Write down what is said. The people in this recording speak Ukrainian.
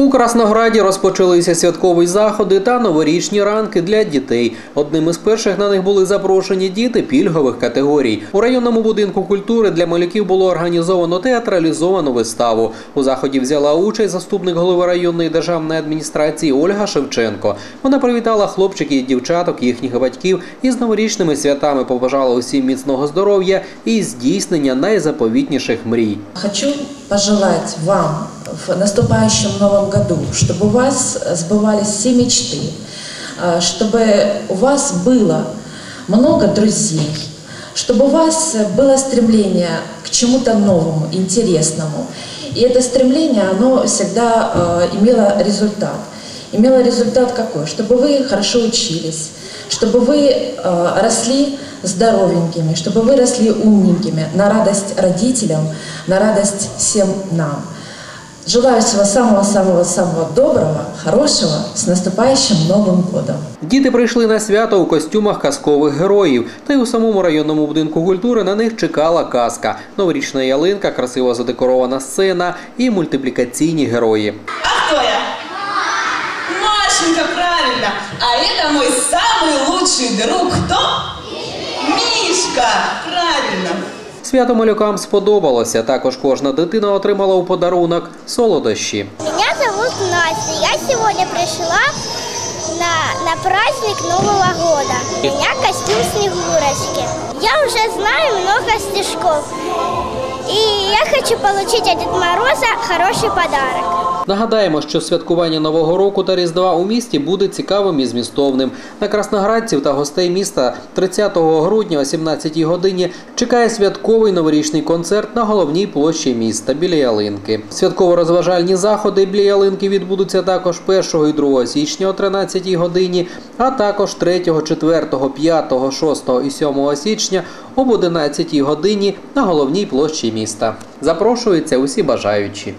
У Краснограді розпочалися святкові заходи та новорічні ранки для дітей. Одним із перших на них були запрошені діти пільгових категорій. У районному будинку культури для малюків було організовано театралізовану виставу. У заході взяла участь заступник голови районної державної адміністрації Ольга Шевченко. Вона привітала хлопчиків і дівчаток, їхніх батьків із новорічними святами, побажала усім міцного здоров'я і здійснення найзаповітніших мрій. Хочу пожелать вам в наступающем новом году, чтобы у вас сбывались все мечты, а, чтобы у вас было много друзей, чтобы у вас было стремление к чему-то новому, интересному. И это стремление, оно всегда э, имело результат. Имело результат какой? Чтобы вы хорошо учились, чтобы вы э, росли здоровенькими, чтобы вы росли умненькими, на радость родителям, на радость всем нам. Желаю всего самого-самого-самого доброго, хорошего, с наступающим Новым годом! Діти прийшли на свято у костюмах казкових героїв, та й у самому районному будинку культури на них чекала казка, новорічна ялинка, красиво задекорована сцена і мультиплікаційні герої. А кто я? Машенька, правильно. А это мой самый лучший друг. Кто? Мишка, правильно. Свято малюкам сподобалося. Також кожна дитина отримала у подарунок солодощі. Меня зовут Настя. Я сегодня пришла на, на праздник Нового года. У меня костюм Снегурочки. Я уже знаю много стишков. И я хочу получить от Мороза хороший подарок. Нагадаємо, що святкування Нового року та Різдва у місті буде цікавим і змістовним. На красноградців та гостей міста 30 грудня о 17 годині чекає святковий новорічний концерт на головній площі міста біля ялинки. Святково-розважальні заходи біля ялинки відбудуться також 1 і 2 січня о 13 годині, а також 3, 4, 5, 6 і 7 січня об 11 годині на головній площі міста. Запрошуються усі бажаючі.